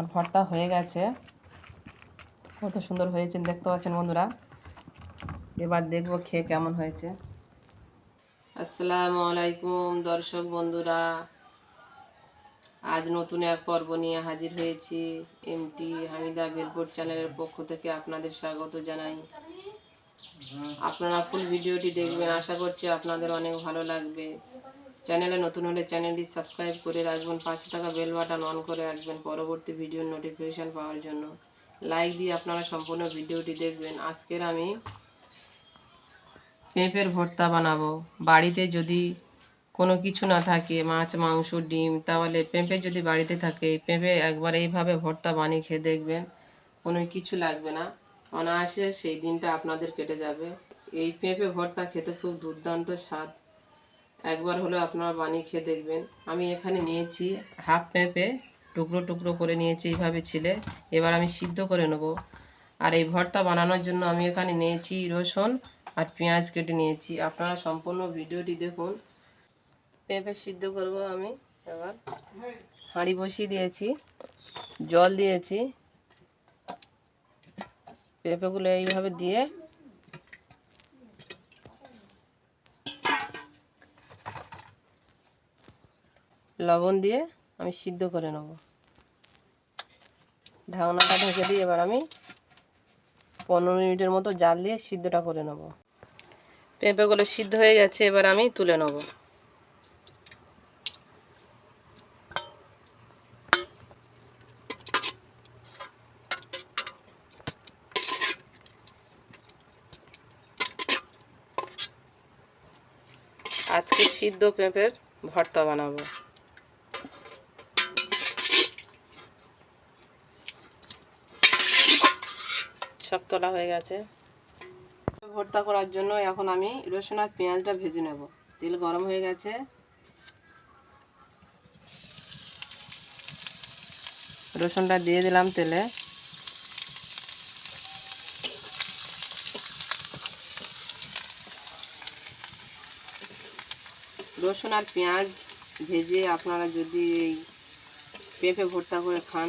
আমার ভর্তা হয়ে গেছে। কত সুন্দর হয়েছে, দেখতে পাচ্ছেন বন্ধুরা। এবার দেখব খেয়ে কেমন হয়েছে। আসসালামু আলাইকুম, দর্শক বন্ধুরা। আজ নতুন এক পর্ব নিয়ে হাজির হয়েছি এমটি হামিদা বেলপুর চ্যানেলের পক্ষ থেকে আপনাদের স্বাগত জানাই। আপনারা ফুল ভিডিওটি দেখবেন, আশা করছি আপনাদের অনেক ভালো লাগবে। চ্যানেলে নতুন হলে চ্যানেলটি সাবস্ক্রাইব করে রাখবেন। পাশে থাকা বেল বাটন অন করে রাখবেন পরবর্তী ভিডিওর নোটিফিকেশান পাওয়ার জন্য। লাইক দিয়ে আপনারা সম্পূর্ণ ভিডিওটি দেখবেন। আজকের আমি পেঁপের ভর্তা বানাবো। বাড়িতে যদি কোনো কিছু না থাকে, মাছ, মাংস, ডিম, তাহলে পেঁপে যদি বাড়িতে থাকে, পেঁপে একবার এইভাবে ভর্তা বানিয়ে খেয়ে দেখবেন, কোনো কিছু লাগবে না। অনায়াসে সেই দিনটা আপনাদের কেটে যাবে। এই পেঁপে ভর্তা খেতে খুব দুর্দান্ত স্বাদ। একবার হলে আপনারা বানিয়ে খেয়ে দেখবেন। আমি এখানে নিয়েছি হাফ পেঁপে, টুকরো টুকরো করে নিয়েছি এইভাবে ছিলে। এবার আমি সিদ্ধ করে নেব। আর এই ভর্তা বানানোর জন্য আমি এখানে নিয়েছি রসুন আর পেঁয়াজ কেটে নিয়েছি। আপনারা সম্পূর্ণ ভিডিওটি দেখুন। পেঁপে সিদ্ধ করব আমি। এবার হাঁড়ি বসিয়ে দিয়েছি, জল দিয়েছি। পেঁপেগুলো এইভাবে দিয়ে লবণ দিয়ে আমি সিদ্ধ করে নেব। ঢাকনাটা ঢেকে দিয়ে এবার আমি পনেরো মিনিটের মতো জাল দিয়ে সিদ্ধটা করে নেব। পেঁপেগুলো সিদ্ধ হয়ে গেছে, এবার আমি তুলে নেব। আজকে সিদ্ধ পেঁপের ভর্তা বানাবো। সব তোলা হয়ে গেছে। ভর্তা করার জন্য এখন আমি রসুন আর পেঁয়াজটা ভেজে নেব। তেল গরম হয়ে গেছে। রসুনটা দিয়ে দিলাম তেলে। রসুন আর পেঁয়াজ ভেজে আপনারা যদি এই পেঁপে ভর্তা করে খান,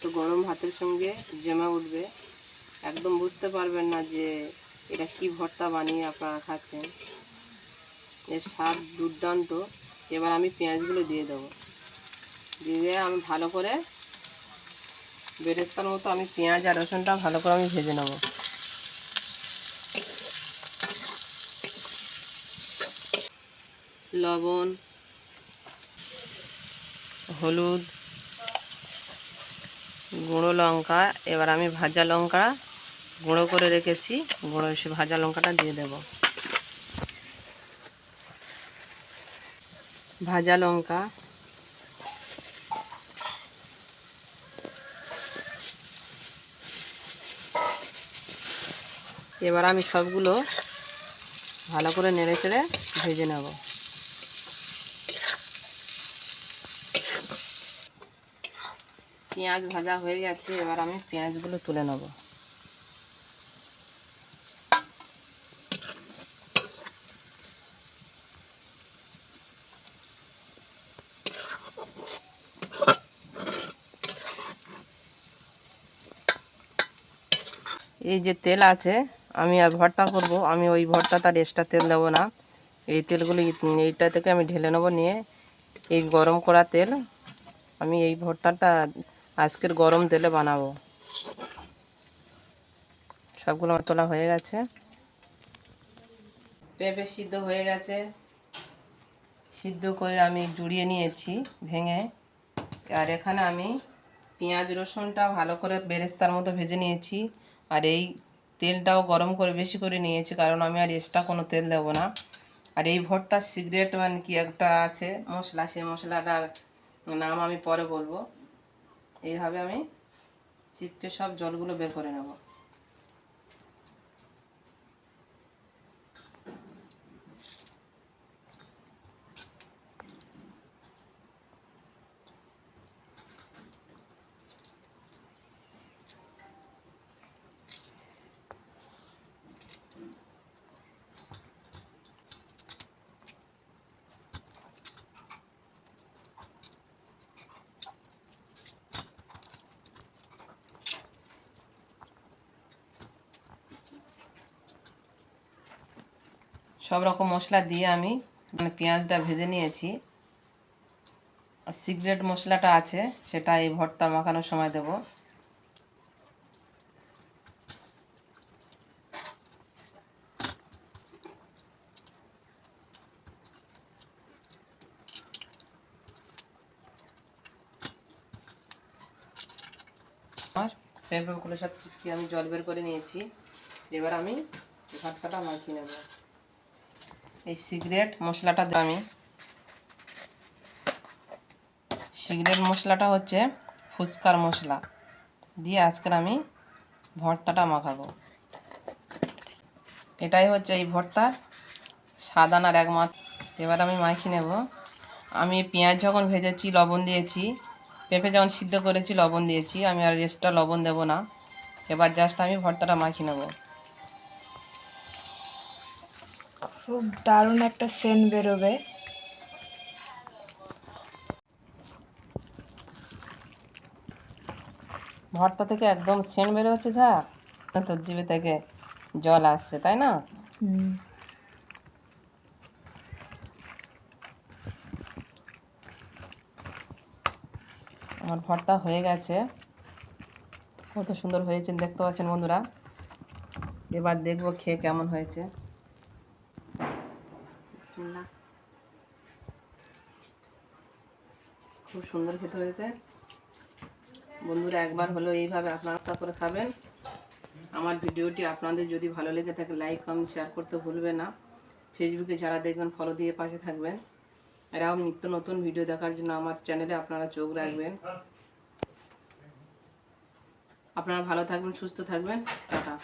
তো গরম ভাতের সঙ্গে জমে উঠবে। একদম বুঝতে পারবেন না যে এটা কি ভর্তা বানিয়ে আপনারা খাচ্ছেন। এর স্বাদ দুর্দান্ত। এবার আমি পেঁয়াজগুলো দিয়ে দেবো। দিয়ে আমি ভালো করে বেরেস্তার মতো আমি পেঁয়াজ আর রসুনটা ভালো করে আমি ভেজে নেব। লবণ, হলুদ, গুঁড়ো লঙ্কা, এবার আমি ভাজা লঙ্কা গুঁড়ো করে রেখেছি। গুঁড়ো এসে ভাজা লঙ্কাটা দিয়ে দেব। ভাজা লঙ্কা। এবার আমি সবগুলো ভালো করে নেড়ে চেড়ে ভেজে নেব। পেঁয়াজ ভাজা হয়ে গেছে, এবার আমি পেঁয়াজগুলো তুলে নেব। এই যে তেল আছে, আমি আর ভর্তা করব। আমি ওই ভর্তা তার এক্সট্রা তেল দেবো না। এই তেলগুলো এইটা থেকে আমি ঢেলে নেব নিয়ে এই গরম করা তেল। আমি এই ভর্তাটা আজকের গরম তেলে বানাবো। সবগুলো আমার তোলা হয়ে গেছে। পেঁপে সিদ্ধ হয়ে গেছে। সিদ্ধ করে আমি জুড়িয়ে নিয়েছি ভেঙে। আর এখানে আমি পেঁয়াজ রসুনটা ভালো করে বেরেস্তার মতো ভেজে নিয়েছি। আর এই তেলটাও গরম করে বেশি করে নিয়েছি, কারণ আমি আর এক্সট্রা কোনো তেল দেবো না। আর এই ভর্তা সিগারেট মানে কি একটা আছে, মশলা সেই মশলাটার নাম আমি পরে বলব। এইভাবে আমি চিপকে সব জলগুলো বের করে নেব। সব রকম মশলা দিয়ে আমি মানে পেঁয়াজটা ভেজে নিয়েছি। আর সিক্রেট মশলাটা আছে, সেটা এই ভর্তা মাখানোর সময় দেবো। আর পেঁপেগুলো সব চিপকে আমি জল বের করে নিয়েছি। এবার আমি ভর্তাটা মাখিয়ে নেব। এই সিগারেট মশলাটা আমি। সিগারেট মশলাটা হচ্ছে ফুচকার মশলা। দিয়ে আজকের আমি ভর্তাটা মাখাবো। এটাই হচ্ছে এই ভর্তার সাদানার একমাত্র। এবার আমি মাখিয়ে নেব। আমি পেঁয়াজ যখন ভেজেছি, লবণ দিয়েছি। পেঁপে যখন সিদ্ধ করেছি, লবণ দিয়েছি। আমি আর রেস্টটা লবণ দেব না। এবার জাস্ট আমি ভর্তাটা মাখিয়ে নেব। খুব দারুণ একটা সেন্ট বেরোবে। ভর্তা থেকে একদম সেন্ট বেরো হচ্ছে যা তোর জিভে থেকে জল আসছে তাই না? আমার ভর্তা হয়ে গেছে। কত সুন্দর হয়েছে দেখতে পাচ্ছেন বন্ধুরা। এবার দেখব খেয়ে কেমন হয়েছে। বিসমিল্লাহ। খুব সুন্দর খেতে হয়েছে। বন্ধুরা, একবার হলো এইভাবে আপনারা করে খাবেন। আমার ভিডিওটি আপনাদের যদি ভালো লেগে থাকে লাইক কমেন্ট শেয়ার করতে ভুলবেন না। ফেসবুকে যারা দেখবেন ফলো দিয়ে পাশে থাকবেন। এরকম নিত্য নতুন ভিডিও দেখার জন্য আমার চ্যানেলে আপনারা চোখ রাখবেন। আপনারা ভালো থাকবেন, সুস্থ থাকবেন। টাটা।